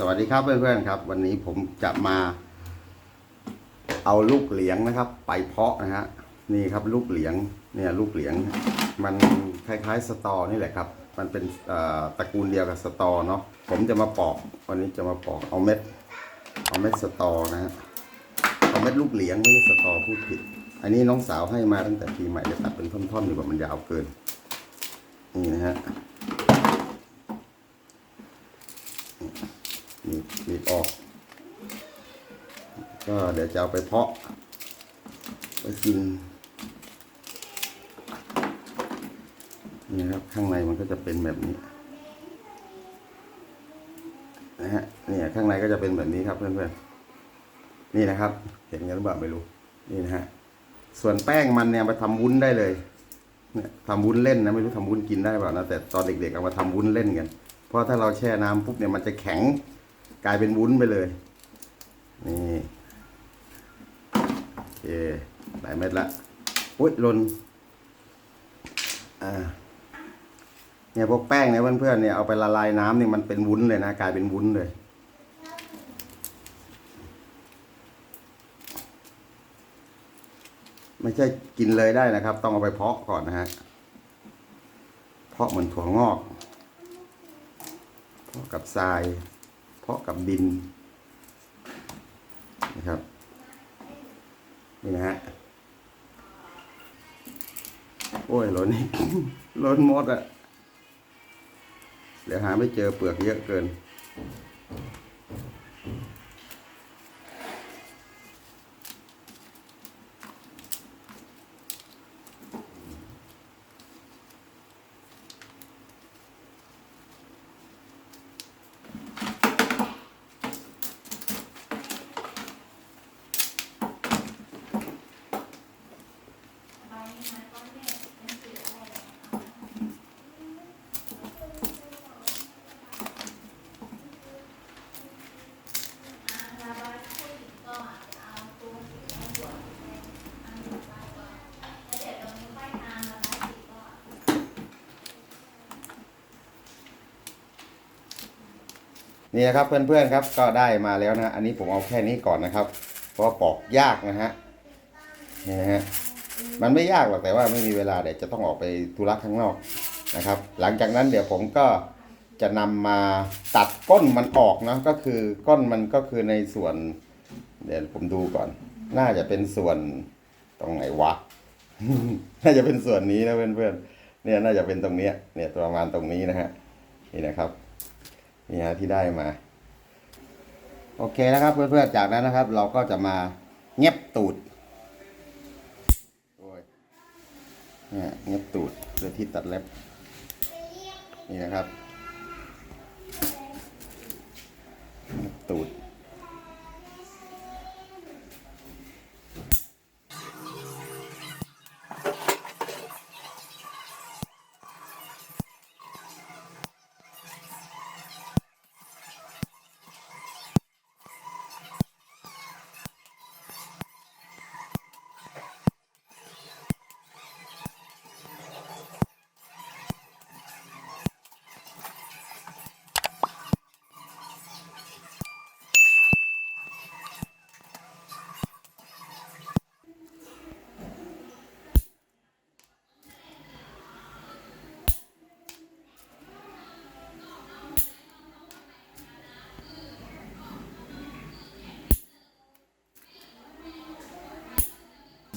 สวัสดีครับเพื่อนๆครับ วันนี้ผมจะมา เอาลูกเหลียงนะครับ ไปเพาะนะฮะนี่ครับลูกเหลียงเนี่ยลูกเหลียง มันคล้ายๆสตอนี่แหละครับ มันเป็นตระกูลเดียวกับสตอเนาะผมจะมาปอก วันนี้จะมาปอกเอาเม็ด เอาเม็ดสตอนะฮะเอาเม็ดลูกเหลียงไม่ใช่สตอพูดผิด อันนี้น้องสาวให้มาตั้งแต่ปีใหม่จะตัดเป็นท่อนๆดีกว่ามันยาวเกินนี่นะฮะ มีบออก ก็เดี๋ยวจะเอาไปเพาะไปกินนี่ครับข้างในมันก็จะเป็นแบบนี้นะฮะเนี่ยข้างในก็จะเป็นแบบนี้ครับเพื่อนๆนี่นะครับ เห็นกันหรือเปล่าไม่รู้นี่นะฮะส่วนแป้งมันเนี่ยมาทำวุ้นได้เลยเนี่ยทำวุ้นเล่นนะไม่รู้ทำวุ้นกินได้เปล่านะแต่ตอนเด็กๆเอามาทำวุ้นเล่นกัน เพราะถ้าเราแช่น้ำปุ๊บเนี่ยมันจะแข็ง กลายเป็นวุ้นไปเลย นี่โอเคหลายเม็ดละอุ้ยหล่นอ่าเนี่ยพวกแป้งเนี่ยเพื่อนๆเนี่ยเอาไปละลายน้ำเนี่ยมันเป็นวุ้นเลยนะกลายเป็นวุ้นเลยไม่ใช่กินเลยได้นะครับ ต้องเอาไปเพาะก่อนนะฮะเพาะเหมือนถั่วงอก เพาะกับทรายาะกับดินนะครับนี่นะฮะโอ้ยหล่นอีกหล่นมดอะเดี๋ยวหาไม่เจอเปลือกเยอะเกิน นี่นะครับเพื่อนๆครับก็ได้มาแล้วนะ อันนี้ผมเอาแค่นี้ก่อนนะครับ เพราะปอกยากนะฮะนี่นะฮะ มันไม่ยากหรอกแต่ว่าไม่มีเวลาเดี๋ยวจะต้องออกไปธุระข้างนอกนะครับ หลังจากนั้นเดี๋ยวผมก็จะนำมาตัดก้นมันออกนะก็คือก้นมันก็คือในส่วน เดี๋ยวผมดูก่อน น่าจะเป็นส่วนตรงไหนวะ น่าจะเป็นส่วนนี้นะเพื่อนๆเนี่ยน่าจะเป็นตรงเนี้ยเนี่ยประมาณตรงนี้นะฮะนี่นะครับนี่ฮะที่ได้มา โอเคนะครับเพื่อนๆจากนั้นนะครับ เราก็จะมาเงียบตูดโอ้ย เนี่ยเงียบตูดเพื่อที่ตัดเล็บนี่นะครับ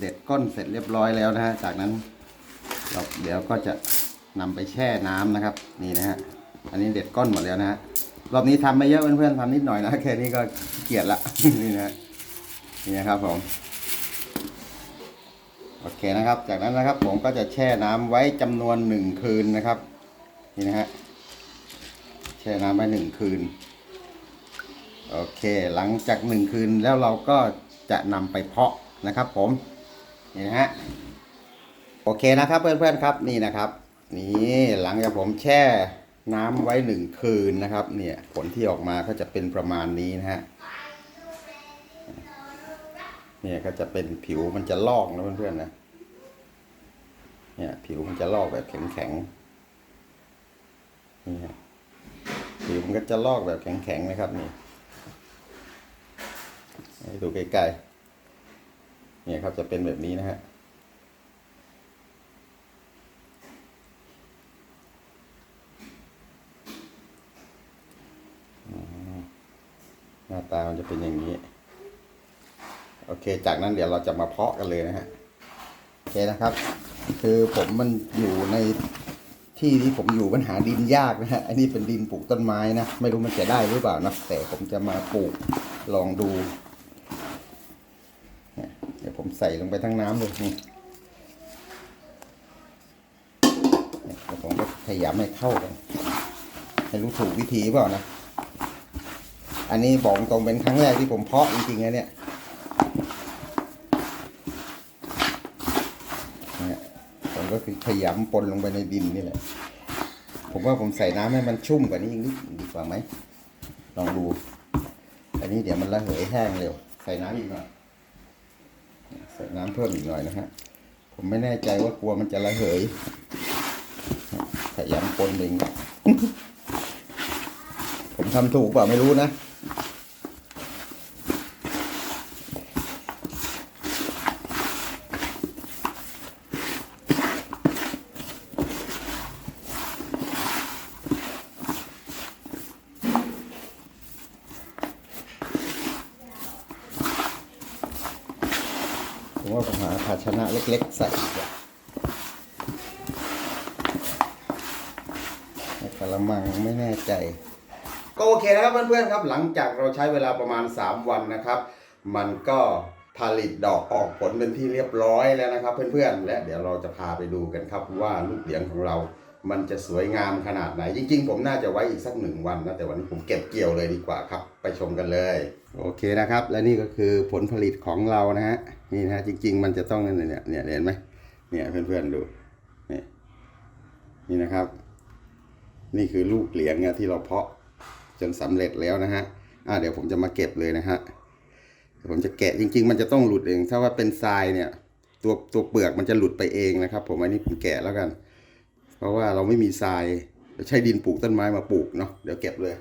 เด็ดก้นเสร็จเรียบร้อยแล้วนะฮะ จากนั้นเราเดี๋ยวก็จะนำไปแช่น้ำนะครับ นี่นะฮะ อันนี้เด็ดก้นหมดแล้วนะฮะ รอบนี้ทำไม่เยอะเพื่อนๆทำนิดหน่อยนะแค่นี้ก็เกียจละ นี่นะนี่นะครับผม โอเคนะครับ จากนั้นนะครับผมก็จะแช่น้ำไว้จำนวนหนึ่งคืนนะครับ นี่นะฮะ แช่น้ำไว้หนึ่งคืน โอเค หลังจากหนึ่งคืนแล้วเราก็จะนำไปเพาะนะครับผม นี่นะฮะโอเคนะครับเพื่อนๆครับนี่นะครับ นี่หลังจากผมแช่น้ำไว้หนึ่งคืนนะครับ เนี่ยผลที่ออกมาก็จะเป็นประมาณนี้นะฮะเนี่ยก็จะเป็นผิวมันจะลอกนะเพื่อนๆนะเนี่ยผิวมันจะลอกแบบแข็งๆนี่ฮะผิวผิวมันก็จะลอกแบบแข็งๆนะครับนี่ให้ดูใกล้ๆ เนี่ยครับจะเป็นแบบนี้นะฮะหน้าตามันจะเป็นอย่างนี้ โอเค จากนั้นเดี๋ยวเราจะมาเพาะกันเลยนะฮะโอเคนะครับ คือผมมันอยู่ในที่ที่ผมอยู่มันหาดินยากนะฮะ อันนี้เป็นดินปลูกต้นไม้นะ ไม่รู้มันจะได้หรือเปล่านะ แต่ผมจะมาปลูกลองดูเนี่ยเดี๋ยวผม ใส่ลงไปทั้งน้ำเลยนี่เนี่ยเดี๋ยวผมก็พยายามให้เข้ากันให้รู้ถูกวิธีเปล่านะ อันนี้บอกตรงเป็นครั้งแรกที่ผมเพาะจริงๆนะเนี่ยเนี่ยผมก็คือขยำปนลงไปในดินนี่แหละ ผมว่าผมใส่น้ำให้มันชุ่มกว่านี้อีกนิดดีกว่าไหม ลองดู อันนี้เดี๋ยวมันระเหยแห้งเร็ว ใส่น้ำอีกหน่อย ใส่น้ำเพิ่มอีกหน่อยนะฮะผมไม่แน่ใจว่ากลัวมันจะระเหยขยำปนหนึ่งผมทำถูกเปล่าไม่รู้นะ ผมว่าผมหาภาชนะเล็กๆ ใส่ดีกว่าในกระมังไม่แน่ใจ ก็โอเคนะครับเพื่อนๆครับ หลังจากเราใช้เวลาประมาณ 3 วันนะครับ มันก็ผลิตดอกออกผลเป็นที่เรียบร้อยแล้วนะครับ เพื่อนๆ และเดี๋ยวเราจะพาไปดูกันครับว่าลูกเหลียงของเรา มันจะสวยงามขนาดไหน จริง ๆ ผมน่าจะไว้อีกสักหนึ่งวันนะแต่วันนี้ผมเก็บเกี่ยวเลยดีกว่าครับ ไปชมกันเลย โอเคนะครับ และนี่ก็คือผลผลิตของเรานะฮะนี่นะฮะจริง ๆ มันจะต้องเนี่ยเนี่ยเนี่ยเห็นไหมเนี่ยเพื่อนๆดูนี่นี่นะครับ นี่คือลูกเหลียงเนี่ยที่เราเพาะจนสำเร็จแล้วนะฮะอ่าเดี๋ยวผมจะมาเก็บเลยนะฮะผมจะแกะจริง ๆ มันจะต้องหลุดเอง ถ้าว่าเป็นทรายเนี่ย ตัวตัวเปลือกมันจะหลุดไปเองนะครับ ผมอันนี้ผมแกะแล้วกัน เพราะว่าเราไม่มีทรายเราใช้ดินปลูกต้นไม้มาปลูกเนาะเดี๋ยวเก็บเลย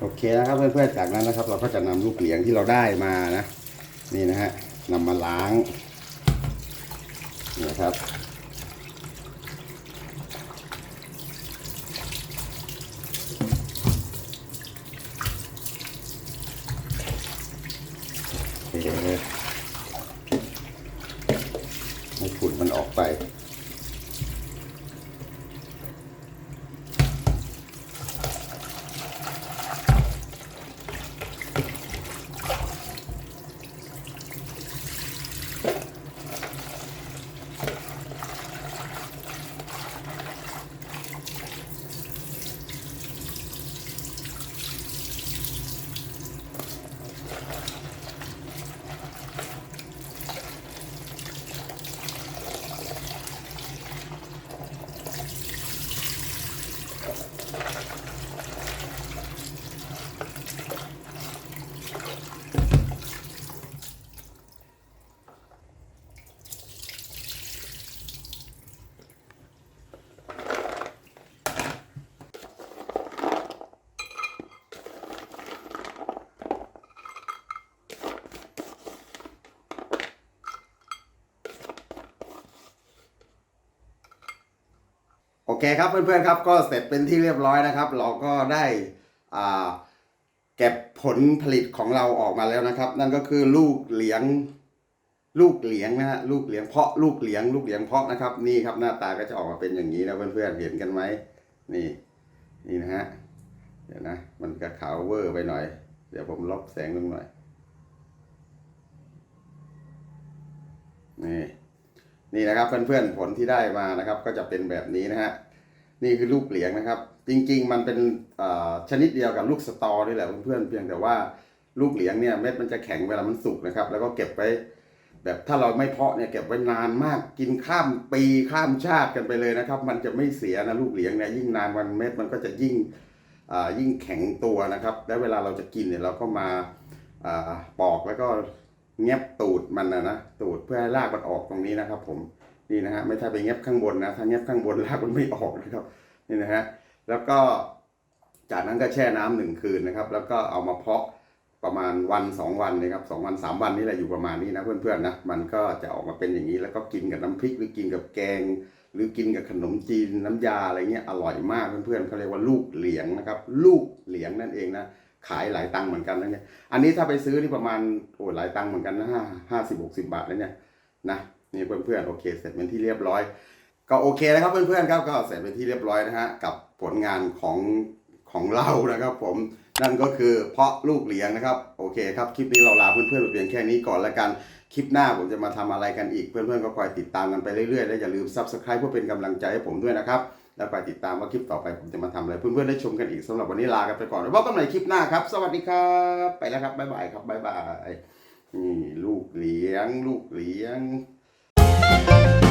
โอ เคนะครับเพื่อนๆจากนั้นนะครับ เราก็จะนำลูกเหลียงที่เราได้มานะ นี่นะฮะนำมาล้างนะครับ เคครับเพื่อนๆครับก็เสร็จเป็นที่เรียบร้อยนะครับ เราก็ได้อ่าเก็บผลผลิตของเราออกมาแล้วนะครับ นั่นก็คือลูกเหลียงลูกเหลียงนะฮะลูกเหลียงเพาะลูกเหลียง ลูกเหลียงเพาะนะครับ นี่ครับหน้าตาก็จะออกมาเป็นอย่างนี้นะเพื่อนๆเห็นกันไหมนี่นี่นะฮะเดี๋ยวนะ มันก็ขาวเวอร์ไปหน่อย เดี๋ยวผมลบแสงลงหน่อยนี่นี่นะครับเพื่อนๆผลที่ได้มานะครับ ก็จะเป็นแบบนี้นะฮะ นี่คือลูกเหลียงนะครับ จริง ๆ มันเป็นชนิดเดียวกับลูกสตอนี่แหละเพื่อนๆเพียงแต่ว่าลูกเหลียงเนี่ยเม็ดมันจะแข็งเวลามันสุกนะครับ แล้วก็เก็บไว้แบบถ้าเราไม่เพาะเนี่ยเก็บไว้นานมากกินข้ามปีข้ามชาติกันไปเลยนะครับ มันจะไม่เสียนะลูกเหลียงเนี่ยยิ่งนานวันเม็ดมันก็จะยิ่งยิ่งแข็งตัวนะครับ แล้วเวลาเราจะกินเนี่ยเราก็มาอ่าปอกแล้วก็เงียบตูดมันนะนะตูดเพื่อให้รากมันออกตรงนี้นะครับ ผม นี่นะฮะไม่ใช่ไปเงียบข้างบนนะถ้าเงียบข้างบนรากมันไม่ออกนะครับนี่นะฮะแล้วก็จากนั้นก็แช่น้ำหนึ่งคืนนะครับ แล้วก็เอามาเพาะประมาณวันสองวันนะครับสองวันสามวันนี่แหละอยู่ประมาณนี้นะเพื่อนๆนะมันก็จะออกมาเป็นอย่างนี้แล้วก็กินกับน้ำพริกหรือกินกับแกง หรือกินกับขนมจีนน้ำยาอะไรเงี้ยอร่อยมากเพื่อนๆเขาเรียกว่าลูกเหลียงนะครับลูกเหลียงนั่นเองนะขายหลายตังค์เหมือนกันนะเนี่ยอันนี้ถ้าไปซื้อที่ประมาณโอ้หลายตังค์เหมือนกันนะห้าห้าสิบหกสิบาทแล้วเนี่ยนะ นี่เพื่อนๆโอเค เสร็จเป็นที่เรียบร้อย ก็โอเคนะครับเพื่อนๆครับก็เสร็จเป็นที่เรียบร้อยนะฮะกับผลงานของของเรานะครับ ผมนั่นก็คือเพาะลูกเหลียงนะครับโอเคครับคลิปนี้เราลาเพื่อนๆไปเพียงแค่นี้ก่อนแล้วกันคลิปหน้าผมจะมาทำอะไรกันอีกเพื่อนๆก็คอยติดตามกันไปเรื่อยๆและอย่าลืม subscribe เพื่อเป็นกำลังใจให้ผมด้วยนะครับแล้วคอยติดตามว่าคลิปต่อไปผมจะมาทำอะไรเพื่อนๆได้ชมกันอีกสำหรับวันนี้ลากันไปก่อนไว้พบกันใหม่คลิปหน้าครับ สวัสดีครับไปแล้วครับบ๊ายบายครับบ๊ายบายนี่ลูกเหลียง ลูกเหลียง Bye.